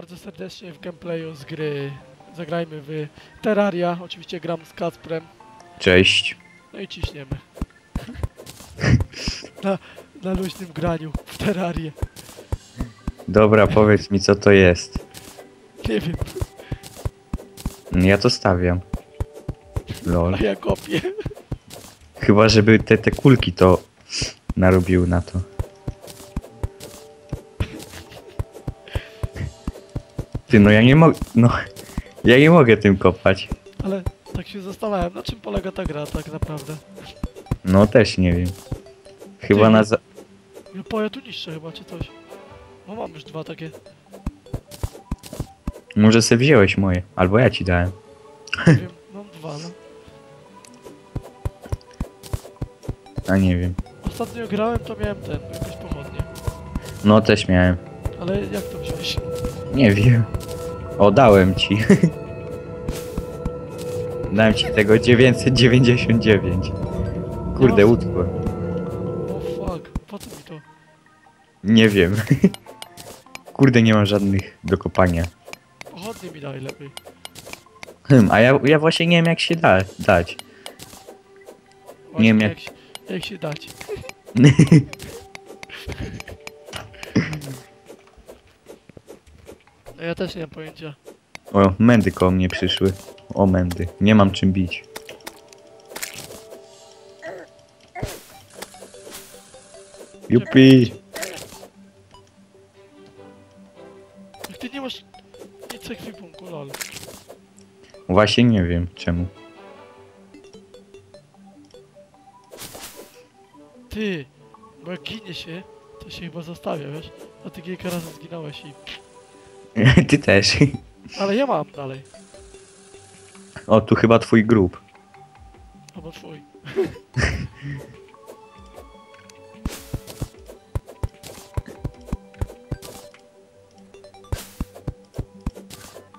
bardzo serdecznie w gameplayu z gry. Zagrajmy w Terraria. Oczywiście gram z Kacprem. Cześć. No i ciśniemy. na, na luźnym graniu w Terrarię. Dobra, powiedz mi co to jest. Nie wiem, Ja to stawiam. Lol. a ja kopię. Chyba, żeby te, te kulki to narobiły na to. Ty, no ja nie mogę, no... Ja nie mogę tym kopać. Ale tak się zastanawiam, na czym polega ta gra tak naprawdę. No też nie wiem. Chyba Ty. na za... Ja po ja tu niszczę chyba, czy coś. No mam już dwa takie. Może se wziąłeś moje, albo ja ci dałem. Nie wiem, mam dwa, no. A nie wiem. Ostatnio grałem, to miałem ten, jakieś pochodnie. No też miałem. Ale jak to wziąłeś? Nie wiem. O, dałem ci. dałem ci tego 999. Kurde, utkło. O fuck, po co mi to? Nie wiem. Kurde, nie mam żadnych do kopania. Pochodnie mi daj lepiej. Hmm, a ja, ja właśnie nie wiem jak się da, dać. Właśnie wiem, jak... jak- się- jak się dać. ja też nie mam pojęcia. O, mędy koło mnie przyszły. O, mędy. Nie mam czym bić. Jupi! Jak ty nie masz nic ekwipunku, lol. Właśnie nie wiem czemu. Ty, bo jak ginie się, to się chyba zostawia, wiesz? A ty kilka razy zginąłeś i... Ty też. Ale ja mam dalej. O, tu chyba twój grób. Albo twój.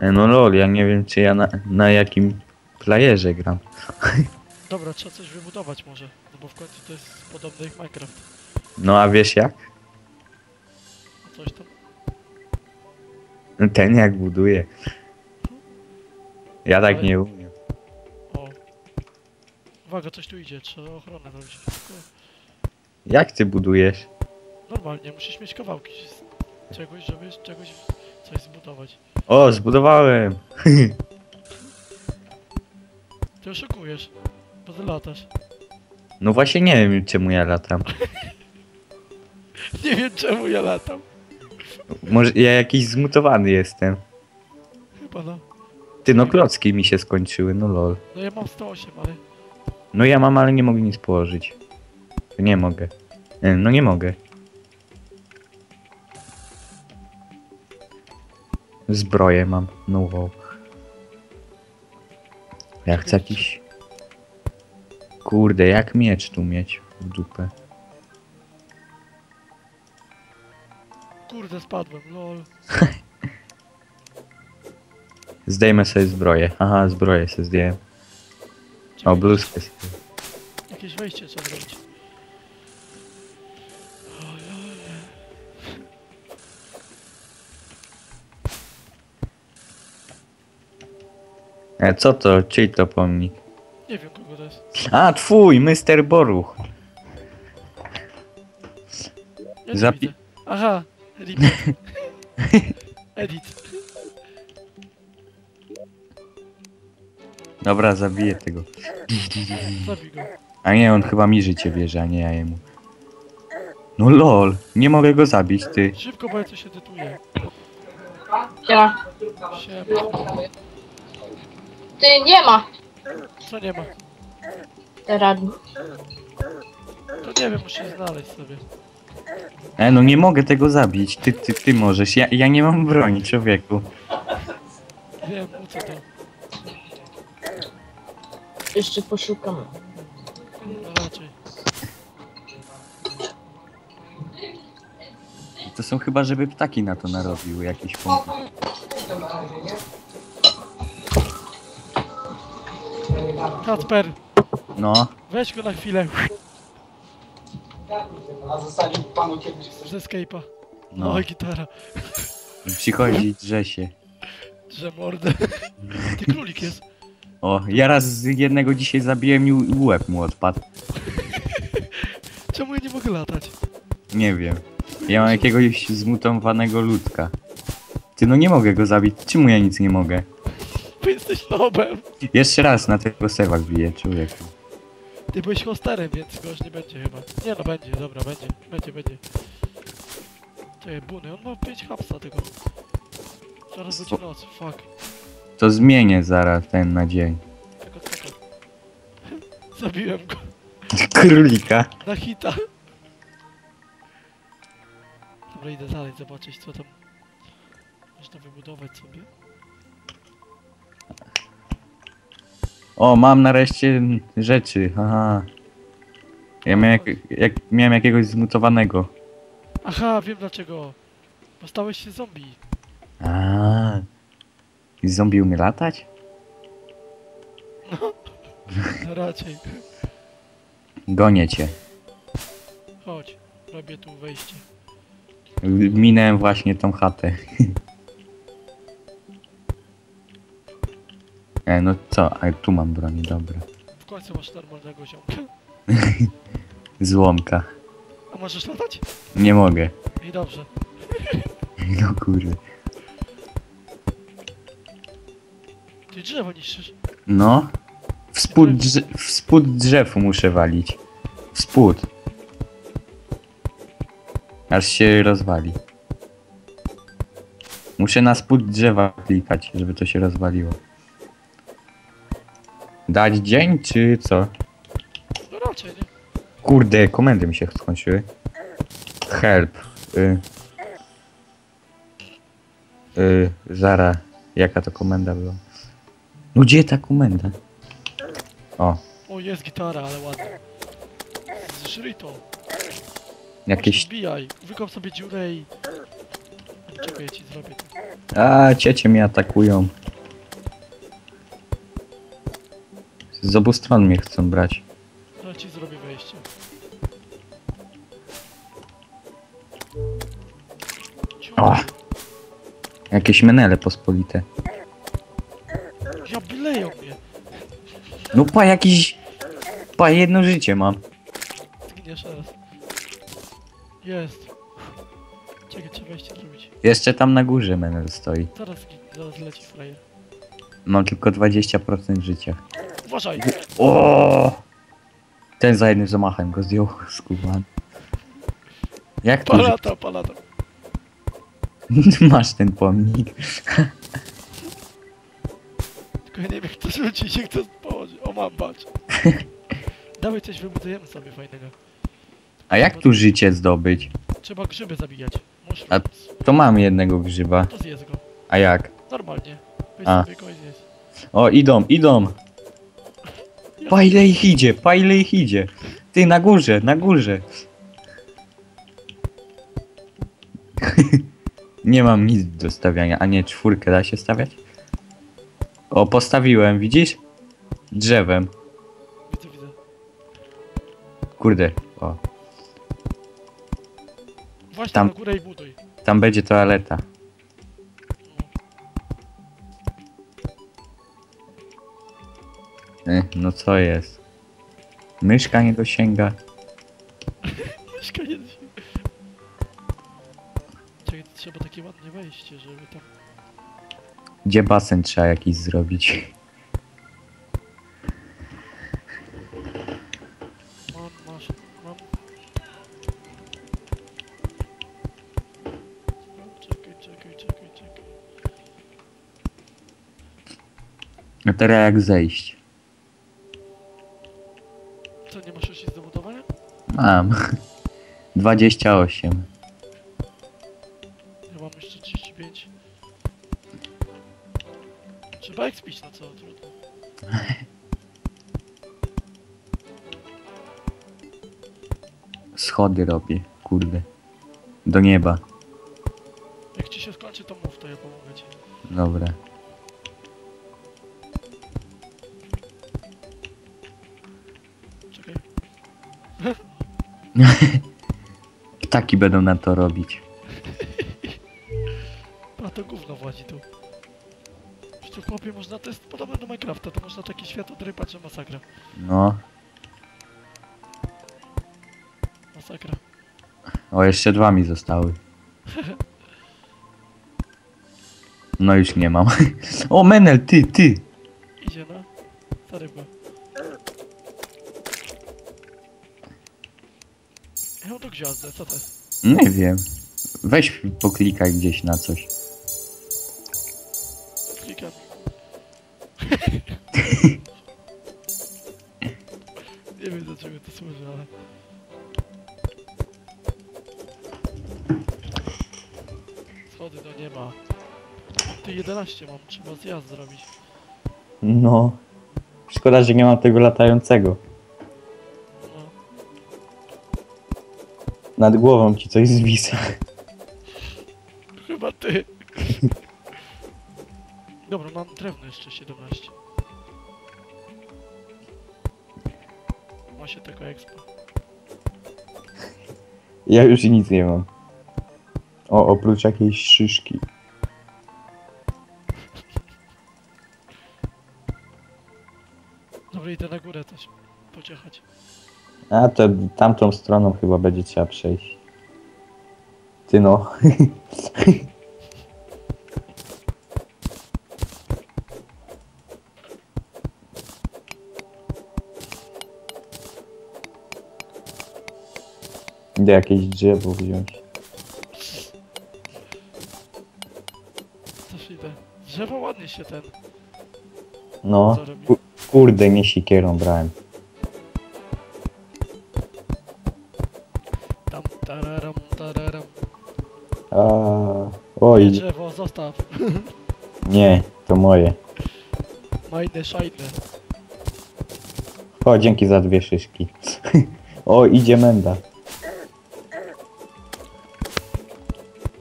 E, No lol, ja nie wiem czy ja na, na jakim playerze gram. Dobra, trzeba coś wybudować może. No bo w końcu to jest podobne jak Minecraft. No a wiesz jak? No Coś tam. Ten jak buduje. Ja tak Ale- nie umiem. O. Uwaga, coś tu idzie, trzeba ochronę. Tylko Jak ty budujesz? Normalnie, musisz mieć kawałki z czegoś, żeby z czegoś coś zbudować. O, zbudowałem! Ty oszukujesz, bo ty latasz. No właśnie nie wiem czemu ja latam. Nie wiem czemu ja latam. Może ja jakiś zmutowany jestem. Chyba no. Ty no klocki mi się skończyły, no lol. No ja mam 108, ale... No ja mam, ale nie mogę nic położyć. Nie mogę. E, No nie mogę. Zbroję mam. No wow. Ja chcę jakiś... Kurde, jak miecz tu mieć w dupę? Kurde, spadłem, lol. Zdejmę sobie zbroję. Aha, zbroję sobie zdjąłem. O, bluzkę sobie. Jakieś wejście trzeba zrobić. E, co to? Czyj to pomnik? Nie wiem kogo to jest. A, twój, Mr. Boruch. Ja Zapi- widzę. Aha, replay. Edit. Dobra, zabiję tego. Zabij go. A nie, on chyba mi życie bierze, a nie ja jemu. No lol, nie mogę go zabić, ty. Szybko, bo ja coś edytuję. Siema. Siema. Ty nie ma Co nie ma? teraz. To nie wiem, muszę znaleźć sobie. E, no nie mogę tego zabić, ty, ty, ty możesz, ja, ja nie mam broni, człowieku. Wiem, po co to. Jeszcze poszukam. No raczej. To są chyba, żeby ptaki na to narobiły, jakiś punkt. Kacper, No, weź go na chwilę. A zostali panu kiedyś Z escape'a. no. O, gitara. Przychodzi, drze się. Że mordę. Ty królik jest. O, ja raz z jednego dzisiaj zabiłem i łeb mu odpadł. Czemu ja nie mogę latać? Nie wiem. Ja mam jakiegoś zmutowanego ludka. Ty no nie mogę go zabić. Czemu ja nic nie mogę? Bo jesteś nobem. Jeszcze raz na tego sewa wbiję, człowieku. Ty byłeś hosterem, więc go już nie będzie chyba. Nie no, będzie, dobra, będzie, będzie, będzie. Czekaj, buny, on ma 5 hapsa tego. Zaraz będzie noc, fuck. To zmienię zaraz ten na dzień. Czekaj, czekaj. Zabiłem go Królika. na hita. Dobra, idę dalej zobaczyć co tam można wybudować sobie. O, mam nareszcie rzeczy, haha. Ja miałem, jak, jak, miałem jakiegoś zmutowanego. Aha, wiem dlaczego. Bo stałeś się zombie. A. I zombie umie latać? No raczej. Gonię cię. Chodź, robię tu wejście. Minąłem właśnie tą chatę. E, no co? A tu mam broni, dobra. W końcu masz normalnego ziomka. Złomka. A możesz latać? Nie mogę. I dobrze. No kurde. Ty drzewo niszczysz. No. W spód, drze w spód drzewu muszę walić. W spód. Aż się rozwali. Muszę na spód drzewa klikać, żeby to się rozwaliło. Dać dzień, czy co? No raczej, nie? Kurde, komendy mi się skończyły. Help. Y. Y, zara. Jaka to komenda była? No gdzie ta komenda? O, O, jest gitara, ale ładnie. Zżryj to. jakieś... Wbijaj. Wykop sobie dziurę i... Czekaj, ja ci zrobię to. A, ciecie mnie atakują. Z obu stron mnie chcą brać. Ja ci zrobię wejście. O! Jakieś menele pospolite. Ja byleją mnie. No pa, jakiś... Pa, jedno życie mam. Zginiesz teraz. Jest. Czekaj, trzeba wejście zrobić. Jeszcze tam na górze menel stoi. Zaraz zaraz leci frajer. Mam tylko 20% życia. Uważaj! O! Ten za jednym zamachem go zdjął, skuban. Jak tu Palata, palata. masz ten pomnik? Tylko ja nie wiem, kto rzuci się, kto położy. O, mam, patrz. Dawaj coś wybudujemy sobie fajnego. A jak tu życie zdobyć? Trzeba grzyby zabijać. A- To mam jednego grzyba. To zjedz go. A jak? Normalnie. Weź A. sobie go i zjedz. O, idą, idą! Pa ile ich idzie, pa ile ich idzie. Ty, na górze, na górze. nie mam nic do stawiania. A nie, czwórkę da się stawiać? O, postawiłem, widzisz? Drzewem. Widzę, widzę. Kurde, o. Właśnie Tam. na górę i buduj. Tam będzie toaleta. No co jest? Myszka nie dosięga. Mieszkanie się. Czekaj, to trzeba takie ładne wejście, żeby tam... Gdzie basen trzeba jakiś zrobić? Mam, masz, mam. Czekaj, czekaj, czekaj, czekaj. A teraz jak zejść? Mam. 28. Ja mam jeszcze 35. Trzeba expić na co, trudno. Schody robię, kurde. Do nieba. Jak ci się skończy, to mów, to ja pomogę ci. Dobra. Ptaki będą na to robić. włazi tu. Przecież w chłopie można, to jest podobne do Minecrafta, to można takie światło drypać, że masakra. No. Masakra. O, jeszcze dwa mi zostały. No już nie mam. O, Menel, ty, ty. Idzie, no. Za rybę. Ja mam to gwiazdę, co to jest? Nie wiem. Weź poklikaj gdzieś na coś. Klikam. Nie wiem do czego to służy, ale... Schody to nie ma. Ty 11 mam, trzeba zjazd zrobić. No. Szkoda, że nie mam tego latającego. Nad głową ci coś zwisa. Chyba ty. Dobra, mam drewno jeszcze 17. Ma się tego expo. Ja już nic nie mam. O, oprócz jakiejś szyszki. Dobra, idę na górę też pociechać. A to tamtą stroną chyba będzie trzeba przejść. Ty no. Idę jakieś drzewo wziąć. Też idę. Drzewo ładnie się ten No, ku- kurde, nie sikierą brałem. Tararam. A, oj, Drzewo, zostaw. nie, to moje. Majne, szajne. O, dzięki za dwie szyszki. o, idzie menda.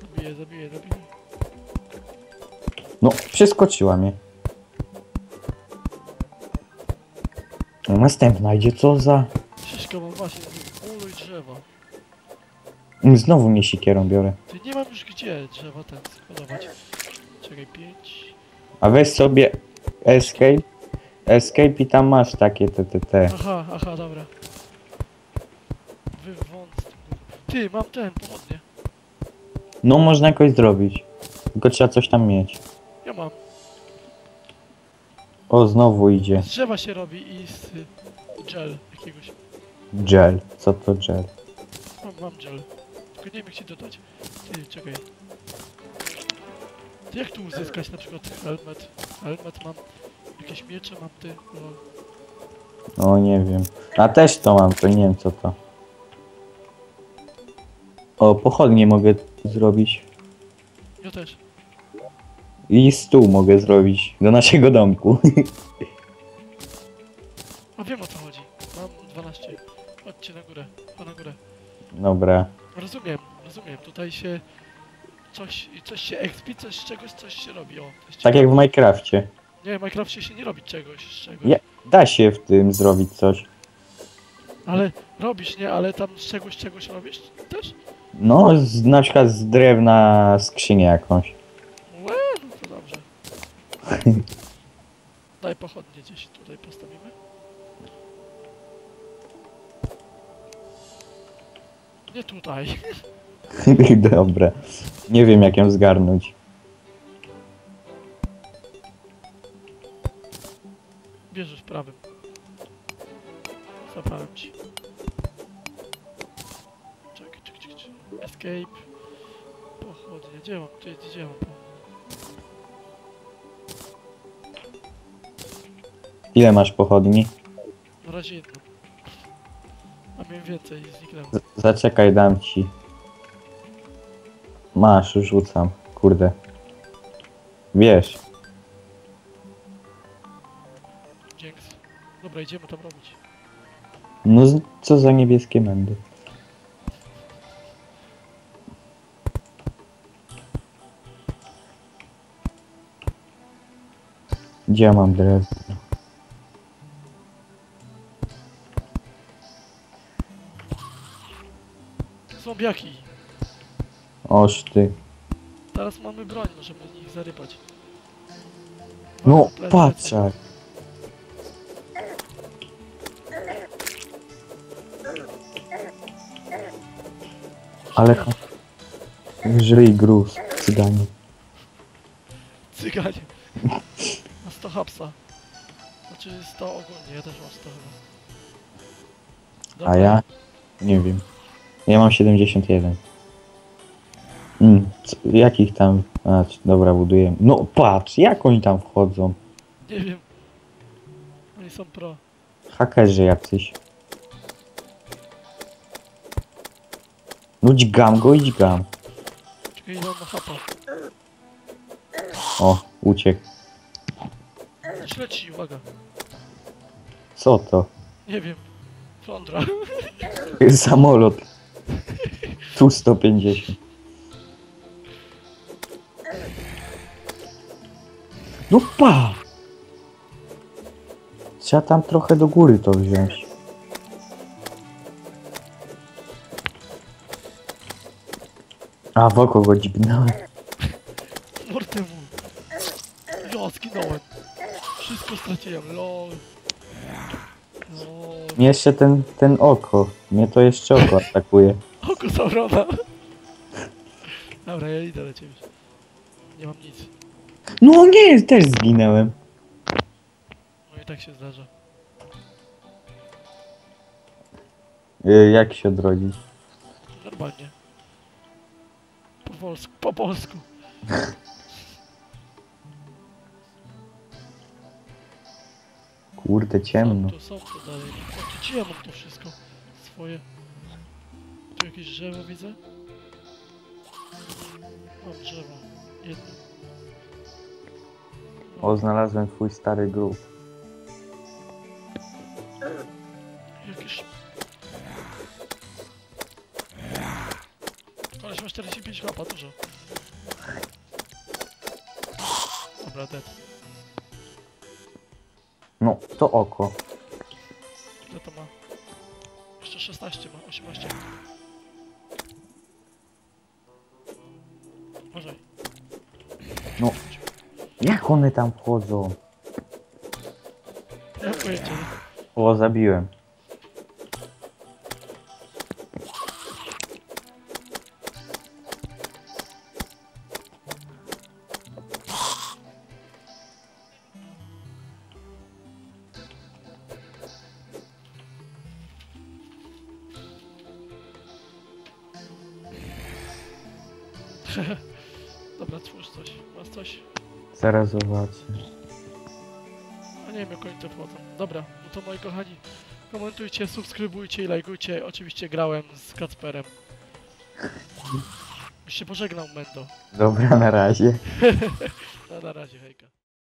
Zabiję, zabiję, zabiję. No, przeskoczyła mnie. Następna idzie, co za... Znowu mnie sikierą biorę. Ty nie mam już gdzie drzewa ten składować. Czekaj, 5. A weź sobie escape. Escape i tam masz takie te, te, te. Aha, aha, dobra. Wywąd. Ty, mam ten, pochodnie. No, można jakoś zrobić. Tylko trzeba coś tam mieć. Ja mam. O, znowu idzie. Z drzewa się robi i z y, gel jakiegoś. Gel. Co to gel? Mam, mam gel. Tylko nie wiem dodać. Ty, czekaj. Ty jak tu uzyskać na przykład helmet? Helmet mam. Jakieś miecze mam ty. O, nie wiem. A też to mam, to nie wiem co to. O, pochodnie mogę zrobić. Ja też. I stół mogę zrobić do naszego domku. A wiem o co chodzi. Mam 12. Chodźcie na górę. Chodź na górę. Dobra. Rozumiem, rozumiem. Tutaj się coś, coś się expi, coś z czegoś, coś się robi. O, Tak jak w Minecrafcie. Nie, w Minecrafcie się nie robi czegoś z czegoś. Ja- Da się w tym zrobić coś. Ale robisz, nie? Ale tam z czegoś, czegoś robisz też? No, z, na przykład z drewna skrzynię jakąś. Łe, no to dobrze. Daj pochodnie gdzieś tutaj postawimy. Nie tutaj. Dobra. Nie wiem jak ją zgarnąć. Bierzesz prawym. Zabrałem ci. Czekaj, czekaj, czekaj. Escape. Pochodnie. Gdzie mam? Gdzie, gdzie mam? Ile masz pochodni? Na razie jedno. Więcej. Z zaczekaj, dam ci. Masz, rzucam. Kurde. Wiesz. Dzięki. Dobra, idziemy tam robić. No, z- co za niebieskie mędy. Gdzie ja mam drewno? Zombiaki. Oż ty. Teraz mamy broń, możemy ich zarypać. No, plecy. patrzaj. Ale Żyj gruz, cyganie. Cyganie. Na 100 hapsa. Znaczy 100 ogólnie, ja też mam 100 chyba. A ja? Nie wiem. Ja mam 71. Mm, jakich tam... A, dobra, buduję. No patrz, jak oni tam wchodzą? Nie wiem. Oni są pro. Hakerzy jacyś. No dźgam go i dźgam. Czekaj, hapa. O, uciekł. Uwaga. Co to? Nie wiem. Flądra. Samolot. Tu 150. No pa! Trzeba tam trochę do góry to wziąć. A w oko go dźgnąłem. Mortemu. Ja zginąłem. Wszystko straciłem, lol. Mnie Jeszcze ten, ten oko. Mnie to jeszcze oko atakuje. Oko Saurona. Dobra, ja idę do ciebie. Nie mam nic. No nie, też zginęłem. No i tak się zdarza. Y, Jak się odrodzić? Normalnie. Po polsku, po polsku. Kurde, ciemno. Są tu, są tu dalej. O, tu gdzie ja mam to wszystko? Swoje. Tu jakieś drzewo widzę? Mam drzewo. Jedno. No, O, znalazłem twój stary grób. Jakieś... Koleś ma 45 łapa, dużo. Dobra, dead. No, to oko. Ile to ma? Jeszcze 16 ma, 18. Uważaj. No. Jak one tam wchodzą? Pojęcia. nie? O, zabiłem. Dobra, twórz coś. Masz coś? Zaraz zobaczę. A nie wiem jak oni to wchodzą. Dobra, no to moi kochani, komentujcie, subskrybujcie i lajkujcie. Oczywiście grałem z Kacperem. Już się pożegnał Mendo. Dobra, na razie. No na razie, hejka.